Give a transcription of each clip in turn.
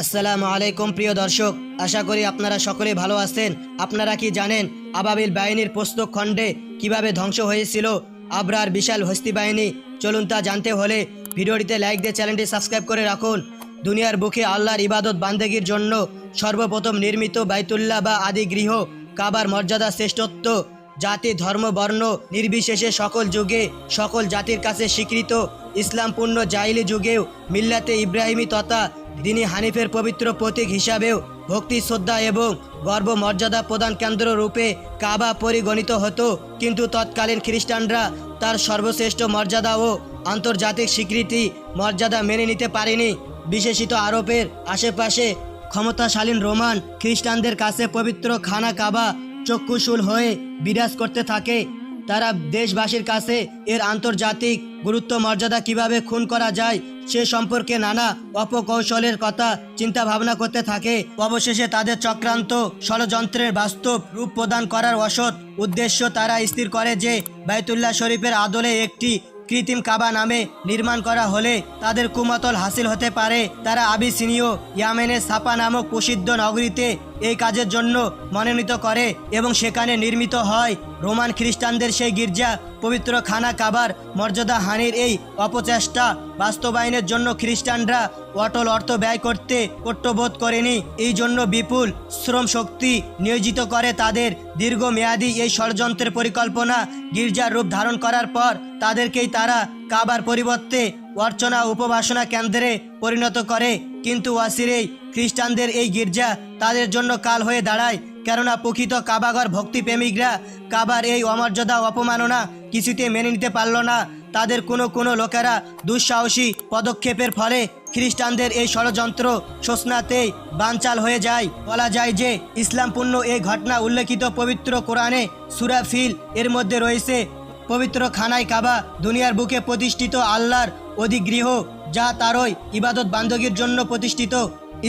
আসসালামু আলাইকুম, প্রিয় দর্শক। আশা করি আপনারা সকলে ভালো আছেন। আপনারা কি জানেন আবাবিল বাহিনীর প্রস্তুত খণ্ডে কীভাবে ধ্বংস হয়েছিল? আবরার বিশাল হস্তি বাহিনী। চলুন তা জানতে হলে ভিডিওটিতে লাইক দিয়ে চ্যানেলটি সাবস্ক্রাইব করে রাখুন। দুনিয়ার বুকে আল্লাহর ইবাদত বান্দেগীর জন্য সর্বপ্রথম নির্মিত বাইতুল্লাহ বা আদি গৃহ কাবার মর্যাদা শ্রেষ্ঠত্ব। জাতি, ধর্ম, বর্ণ নির্বিশেষে সকল যুগে সকল জাতির কাছে স্বীকৃত। ইসলামপূর্ণ জাইলি যুগেও মিল্লাতে ইব্রাহিমী তথা দিনী হানিফের পবিত্র প্রতীক হিসাবেও ভক্তি, শ্রদ্ধা এবং গর্ব মর্যাদা প্রদান কেন্দ্র রূপে কাবা পরিগণিত হতো। কিন্তু তৎকালীন খ্রিস্টানরা তার সর্বশ্রেষ্ঠ মর্যাদা ও আন্তর্জাতিক স্বীকৃতি মর্যাদা মেনে নিতে পারেনি। বিশেষিত আরবের আশেপাশে ক্ষমতাশালীন রোমান খ্রিস্টানদের কাছে পবিত্র খানা কাবা চক্ষুশূল হয়ে বিরাজ করতে থাকে। তারা দেশবাসীর কাছে এর আন্তর্জাতিক গুরুত্ব মর্যাদা কীভাবে খুন করা যায়, সে সম্পর্কে নানা অপকৌশলের কথা চিন্তা ভাবনা করতে থাকে। অবশেষে তাদের চক্রান্ত ষড়যন্ত্রের বাস্তব রূপ প্রদান করার অসৎ উদ্দেশ্য তারা স্থির করে যে বাইতুল্লাহ শরীফের আদলে একটি কৃত্রিম কাবা নামে নির্মাণ করা হলে তাদের কুমতল হাসিল হতে পারে। তারা আবিসিনীয় ইয়ামেনের সাপা নামক প্রসিদ্ধ নগরীতে এই কাজের জন্য মনোনীত করে এবং সেখানে নির্মিত হয়। রোমান খ্রিস্টানদের সেই গির্জা, পবিত্র খানা কাবার মর্যাদা হানির এই অপচেষ্টা। বাস্তবায়নের জন্য খ্রিস্টানরা অটল অর্থ ব্যয় করতে কর্তবোধ করেনি। এই জন্য বিপুল শ্রম শক্তি নিয়োজিত করে তাদের দীর্ঘমেয়াদী এই ষড়যন্ত্রের পরিকল্পনা গির্জার রূপ ধারণ করার পর তাদেরকেই তারা কাবার পরিবর্তে অর্চনা উপাসনা কেন্দ্রে পরিণত করে। কিন্তু ওয়াসিরেই খ্রিস্টানদের এই গির্জা তাদের জন্য কাল হয়ে দাঁড়ায়। কেননা প্রকৃত কাবাগর ভক্তিপ্রেমিকরা কাবার এই অমর্যাদা, অপমাননা কিছুতে মেনে নিতে পারল না। তাদের কোনো কোনো লোকেরা দুঃসাহসী পদক্ষেপের ফলে খ্রিস্টানদের এই ষড়যন্ত্র শোষণাতেই বানচাল হয়ে যায়। বলা যায় যে ইসলামপূর্ণ এই ঘটনা উল্লেখিত পবিত্র কোরআনে সুরা ফিল এর মধ্যে রয়েছে পবিত্র খানায় কাবা দুনিয়ার বুকে প্রতিষ্ঠিত আল্লাহর অধিগৃহ যা তারই ইবাদত বান্ধবীর জন্য প্রতিষ্ঠিত।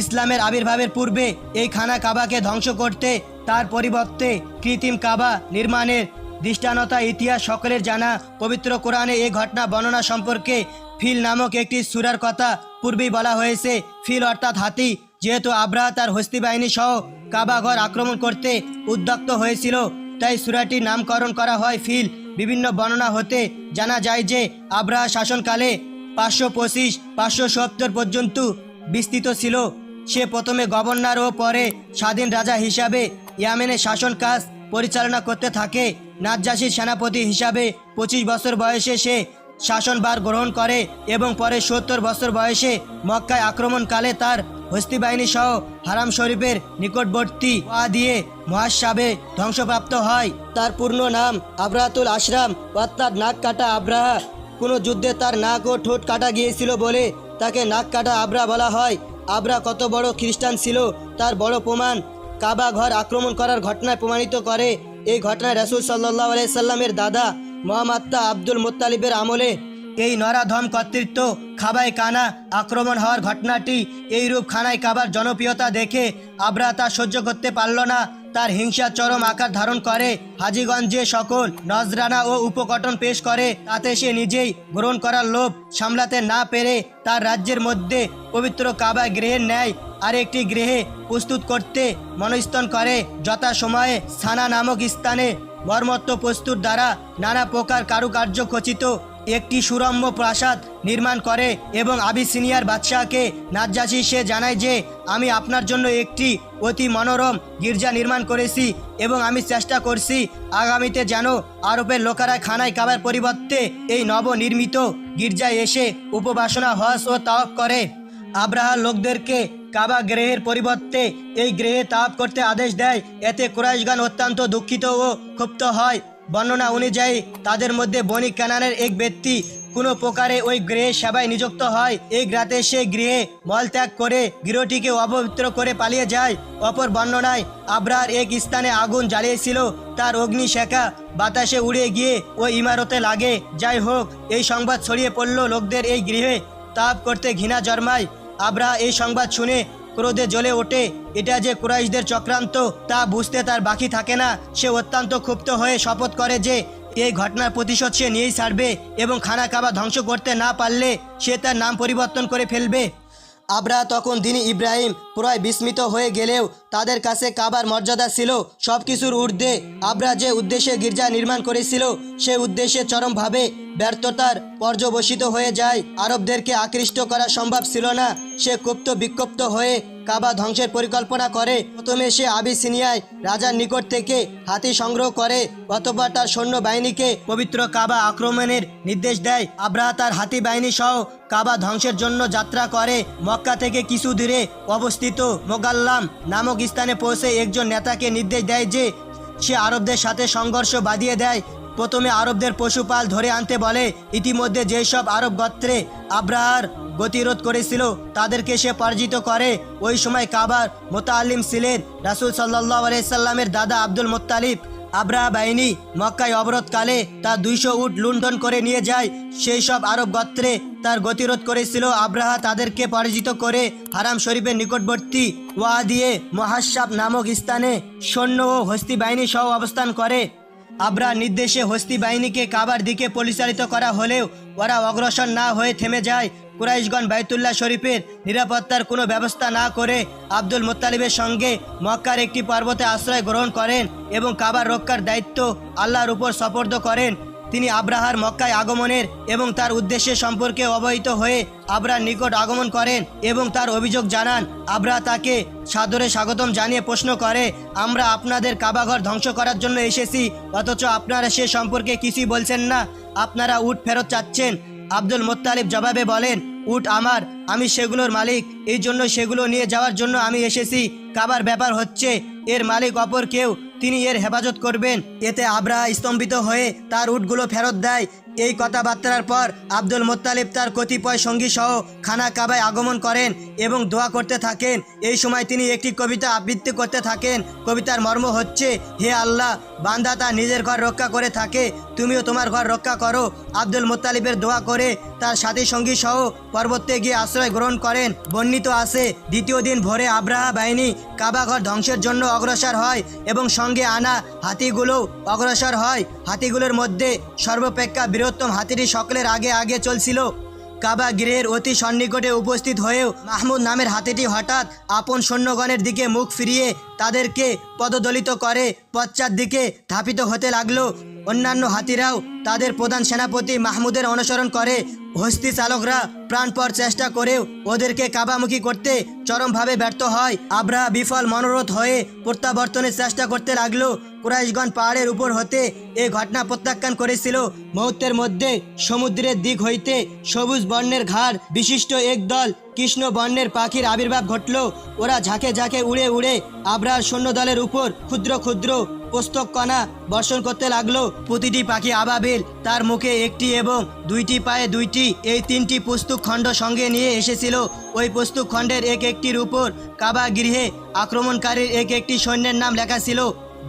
ইসলামের আবির্ভাবের পূর্বে এই খানা কাবাকে ধ্বংস করতে, তার পরিবর্তে কৃত্রিম কাবা নির্মাণের দৃষ্টানতা ইতিহাস, সকলের জানা পবিত্র কোরআনে এই ঘটনা বর্ণনা সম্পর্কে ফিল নামক একটি সুরার কথা পূর্বেই বলা হয়েছে। ফিল অর্থাৎ হাতি, যেহেতু আব্রাহা তার হস্তি বাহিনী সহ কাবাঘর আক্রমণ করতে উদ্যক্ত হয়েছিল, তাই সুরাটির নামকরণ করা হয় ফিল। বিভিন্ন বর্ণনা হতে জানা যায় যে আব্রাহা শাসনকালে পাঁচশো পঁচিশ, পাঁচশো সত্তর পর্যন্ত বিস্তৃত ছিল। সে প্রথমে গভর্নর ও পরে স্বাধীন রাজা হিসাবে ইয়ামেনের শাসন কাজ পরিচালনা করতে থাকে। নাজ্জাসির সেনাপতি হিসাবে পঁচিশ বছর বয়সে সে শাসনভার গ্রহণ করে এবং পরে সত্তর বছর বয়সে মক্কায় আক্রমণকালে তার হস্তি বাহিনী সহ হারাম শরীফের নিকটবর্তী ওয়া দিয়ে মহাসাবে ধ্বংসপ্রাপ্ত হয়। তার পূর্ণ নাম আব্রাহাতুল আশরাম, অর্থাৎ নাক কাটা আব্রাহা। কোনো যুদ্ধে তার নাক ও ঠোঁট কাটা গিয়েছিল বলে তাকে নাক কাটা আবরা বলা হয়। আবরা কত বড় খ্রিস্টান ছিল, তার বড় প্রমাণ। কাবা ঘর আক্রমণ করার ঘটনায় প্রমাণিত করে। এই ঘটনায় রাসুল সাল্লাহ আলাইসাল্লামের দাদা মোহাম্মদা আব্দুল মোত্তালিবের আমলে এই নরাধম কর্তৃত্ব খাবায় কানা আক্রমণ হওয়ার ঘটনাটি এইরূপ খানায় কাবার জনপ্রিয়তা দেখে আবরা তা সহ্য করতে পারল না। তার হিংসা, চরম আকার ধারণ করে। হাজিগঞ্জে সকল নজরানা ও উপকটন পেশ করে। তাতে সে নিজেই গ্রহণ করার লোভ সামলাতে না পেরে তার রাজ্যের মধ্যে পবিত্র কাবা গৃহের ন্যায় আরেকটি গৃহে প্রস্তুত করতে মনস্থন করে। যথা সময়ে সানা নামক স্থানে মর্মত্ব প্রস্তুত দ্বারা নানা প্রকার কারুকার্য খচিত একটি সুরম্য প্রাসাদ নির্মাণ করে এবং আবিসিনিয়ার বাদশাহকে নাজ্জাসি সে জানায় যে, আমি আপনার জন্য একটি অতি মনোরম গির্জা নির্মাণ করেছি এবং আমি চেষ্টা করছি আগামীতে যেন আরবের লোকেরা খানায় খাবার পরিবর্তে এই নবনির্মিত গির্জায় এসে উপবাসনা হস ও তাওয়াফ করে। আব্রাহা লোকদেরকে কাবা গ্রহের পরিবর্তে এই গ্রহে তাপ করতে আদেশ দেয়। এতে কুরাইশগান অত্যন্ত দুঃখিত ও ক্ষুব্ধ হয়। বর্ণনা অনুযায়ী, তাদের মধ্যে বণিক কানানের এক ব্যক্তি কোনো প্রকারে ওই গৃহে সেবায় নিযুক্ত হয়। এই রাতে সে গৃহে মলত্যাগ করে গৃহটিকে অপবিত্র করে পালিয়ে যায়। অপর বর্ণনায় আব্রাহার এক স্থানে আগুন জ্বালিয়েছিল, তার অগ্নি শেখা বাতাসে উড়ে গিয়ে ওই ইমারতে লাগে। যাই হোক, এই সংবাদ ছড়িয়ে পড়ল লোকদের এই গৃহে। তাপ করতে ঘৃণা জন্মায়। আব্রাহা এই সংবাদ শুনে ক্রোধে জ্বলে ওঠে। এটা যে কুরাইশদের চক্রান্ত, তা বুঝতে তার বাকি থাকে না। সে অত্যন্ত ক্ষুব্ধ হয়ে শপথ করে যে, এই ঘটনার প্রতিশোধ সে নিয়েই ছাড়বে এবং খানা কাবা ধ্বংস করতে না পারলে সে তার নাম পরিবর্তন করে ফেলবে। আবরা তখন দিনী ইব্রাহিম প্রায় বিস্মিত হয়ে গেলেও তাদের কাছে কাবার মর্যাদা ছিল সব কিছুর ঊর্ধ্বে। আবরা যে উদ্দেশ্যে গির্জা নির্মাণ করেছিল, সে উদ্দেশ্যে চরমভাবে ব্যর্থতার পর্যবসিত হয়ে যায়। আরবদেরকে আকৃষ্ট করা সম্ভব ছিল না। সে ক্ষুব্ধ বিক্ষুব্ধ হয়ে কাবা ধ্বংসের পরিকল্পনা করে। প্রথমে সে আবিসিনিয়ায় রাজার নিকট থেকে হাতি সংগ্রহ করে। অতঃপর তার সৈন্য বাহিনীকে পবিত্র কাবা আক্রমণের নির্দেশ দেয়। আব্রাহা তার হাতি বাহিনী সহ কাবা ধ্বংসের জন্য যাত্রা করে। মক্কা থেকে কিছু দূরে অবস্থিত মোগাল্লাম নামক স্থানে পৌঁছে একজন নেতাকে নির্দেশ দেয় যে, সে আরবদের সাথে সংঘর্ষ বাঁধিয়ে দেয়। প্রথমে আরবদের পশুপাল ধরে আনতে বলে। ইতিমধ্যে যেসব আরব গোত্রে আব্রাহার গতিরোধ করেছিল। তাদেরকে সে পরাজিত করে। ওই সময় কাবার মোতালিম ছিলেন রাসুল সাল্লাহ আলাইসাল্লামের দাদা আব্দুল মোত্তালিব। আব্রাহা বাহিনী মক্কায় অবরোধকালে তার দুইশো উট লুণ্ঠন করে নিয়ে যায়। সেই সব আরব গোত্রে তার গতিরোধ করেছিল। আব্রাহা তাদেরকে পরাজিত করে হারাম শরীফের নিকটবর্তী ওয়া দিয়ে মহাসাব নামক স্থানে সৈন্য ও হস্তি বাহিনী সহ অবস্থান করে। আবরা নির্দেশে হস্তি বাহিনীকে কাবার দিকে পরিচালিত করা হলেও ওরা অগ্রসর না হয়ে থেমে যায়। কুরাইশগণ বাইতুল্লাহ শরীফের নিরাপত্তার কোনো ব্যবস্থা না করে আব্দুল মোত্তালিবের সঙ্গে মক্কার একটি পর্বতে আশ্রয় গ্রহণ করেন এবং কাবার রক্ষার দায়িত্ব আল্লাহর উপর সপর্দ করেন। তিনি আব্রাহার মক্কায় আগমনের এবং তার উদ্দেশ্যে সম্পর্কে অবহিত হয়ে আবরার নিকট আগমন করেন এবং তার অভিযোগ জানান আবরা তাকে সাদরে স্বাগতম জানিয়ে প্রশ্ন করে, আমরা আপনাদের কাবাঘর ধ্বংস করার জন্য এসেছি, অথচ আপনারা সে সম্পর্কে কিছুই বলছেন না। আপনারা উঠ ফেরত চাচ্ছেন আব্দুল মোত্তালিব জবাবে বলেন, উট আমার, আমি সেগুলোর মালিক। এই জন্য সেগুলো নিয়ে যাওয়ার জন্য আমি এসেছি। কাবার ব্যাপার হচ্ছে, এর মালিক অপর কেউ। তিনি এর হেফাজত করবেন। এতে আবরা স্তম্ভিত হয়ে তার উটগুলো ফেরত দেয়। এই কথাবার্তার পর আব্দুল মোত্তালিব তার কতিপয় সঙ্গী সহ খানা কাবায় আগমন করেন এবং দোয়া করতে থাকেন। এই সময় তিনি একটি কবিতা আবৃত্তি করতে থাকেন। কবিতার মর্ম হচ্ছে, হে আল্লাহ, বান্দা তার নিজের ঘর রক্ষা করে থাকে, তুমিও তোমার ঘর রক্ষা করো। আব্দুল মোত্তালিবের দোয়া করে তার সাথী সঙ্গী সহ পর্বতে গিয়ে আশ্রয় গ্রহণ করেন। বর্ণিত আছে, দ্বিতীয় দিন ভোরে আব্রাহা বাহিনী কাবাঘর ধ্বংসের জন্য অগ্রসর হয় এবং সঙ্গে আনা হাতিগুলো অগ্রসর হয়। হাতিগুলোর মধ্যে সর্বাপেক্ষা বৃহত্তম হাতিটি সকলের আগে আগে চলছিল। কাবা গৃহের অতি সন্নিকটে উপস্থিত হয়েও মাহমুদ নামের হাতিটি হঠাৎ আপন সৈন্যগণের দিকে মুখ ফিরিয়ে তাদেরকে পদদলিত করে পশ্চাৎ দিকে ধাপিত হতে লাগল। অন্যান্য হাতিরাও তাদের প্রধান সেনাপতি মাহমুদের অনুসরণ করে। হস্তি চালকরা প্রাণপর চেষ্টা করেও ওদেরকে কাবামুখী করতে চরমভাবে ব্যর্থ হয়। আবরা বিফল মনোরথ হয়ে প্রত্যাবর্তনের চেষ্টা করতে লাগল। কুরাইশগঞ্জ পাহাড়ের উপর হতে এ ঘটনা প্রত্যাখ্যান করেছিল। মুহূর্তের মধ্যে সমুদ্রের দিক হইতে সবুজ বর্ণের ঘাড় বিশিষ্ট এক দল কৃষ্ণ বর্ণের পাখির আবির্ভাব ঘটল। ওরা ঝাঁকে ঝাঁকে উড়ে উড়ে আবরার সৈন্য দলের উপর ক্ষুদ্র ক্ষুদ্র পুস্তক কণা বর্ষণ করতে লাগল। প্রতিটি পাখি আবাবিল, তার মুখে একটি এবং দুইটি পায়ে দুইটি, এই তিনটি পুস্তক খণ্ড সঙ্গে নিয়ে এসেছিল। ওই পুস্তক খণ্ডের এক একটির উপর কাবা গৃহে আক্রমণকারীর এক একটি সৈন্যের নাম লেখা ছিল।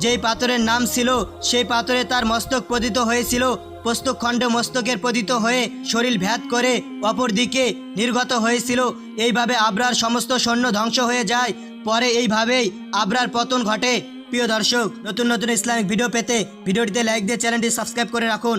যেই পাথরের নাম ছিল, সেই পাথরে তার মস্তক পতিত হয়েছিল। পুস্তক খণ্ড মস্তকের পতিত হয়ে শরীর ভ্যাত করে অপর দিকে নির্গত হয়েছিল। এইভাবে আবরার সমস্ত সৈন্য ধ্বংস হয়ে যায়। পরে এইভাবেই আবরার পতন ঘটে। প্রিয় দর্শক, নতুন নতুন ইসলামিক ভিডিও পেতে ভিডিওটিতে লাইক দিয়ে চ্যানেলটি সাবস্ক্রাইব করে রাখুন।